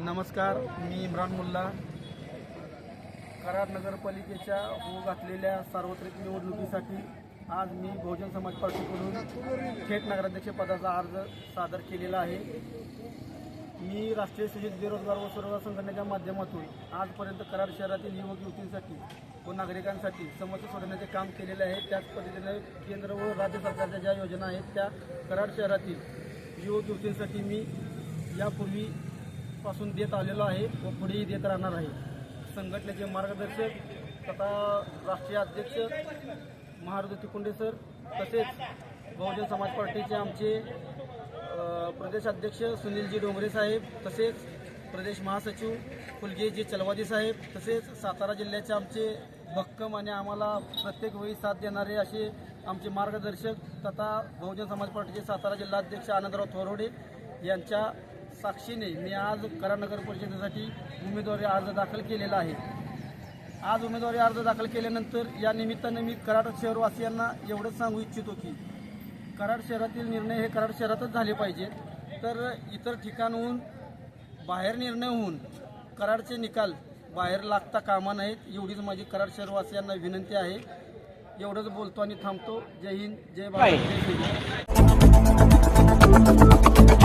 नमस्कार मी इम्रान मुल्ला. कराड नगरपालिकेच्या होऊ घातलेल्या सार्वत्रिक निवडणुकीसाठी आज मी बहुजन समाज पार्टीकडून थेट नगराध्यक्ष पदाचा अर्ज सादर केलेला आहे. मी राष्ट्रीय सूचित बेरोजगार व सर्व संघटनेच्या माध्यमातून आजपर्यंत कराड शहरातील युवक युवतींसाठी व नागरिकांसाठी समस्या सोडवण्याचे काम केलेले आहे. त्याच पद्धतीने केंद्र व राज्य सरकारच्या ज्या योजना आहेत त्या कराड शहरातील युवक युवतींसाठी मी यापूर्वी पासून देत आलेलो आहे व पुढेही देत राहणार आहे. संघटनेचे मार्गदर्शक तथा राष्ट्रीय अध्यक्ष महारुद्र तिकुंडे सर तसेच बहुजन समाज पार्टीचे आमचे प्रदेश अध्यक्ष सुनीलजी डोंगरे साहेब तसेच प्रदेश महासचिव फुलगेजी चलवाजी साहेब तसेच सातारा जिल्ह्याचे आमचे भक्कम आणि आम्हाला प्रत्येक वेळी साथ देणारे असे आमचे मार्गदर्शक तथा बहुजन समाज पार्टीचे सातारा जिल्हाध्यक्ष आनंदराव थोरवडे यांच्या साक्षीने मी आज करा नगर परिषदेसाठी उमेदवारी अर्ज दाखल केलेला आहे. आज उमेदवारी अर्ज दाखल केल्यानंतर या निमित्तानं मी कराड शहरवासियांना एवढंच सांगू इच्छितो की कराड शहरातील निर्णय हे कराड शहरातच झाले पाहिजेत तर इतर ठिकाणहून बाहेर निर्णय होऊन कराडचे निकाल बाहेर लागता कामा नाहीत एवढीच माझी कराड शहरवासियांना विनंती आहे. एवढंच बोलतो आणि थांबतो. जय हिंद जय भारत जय हिंद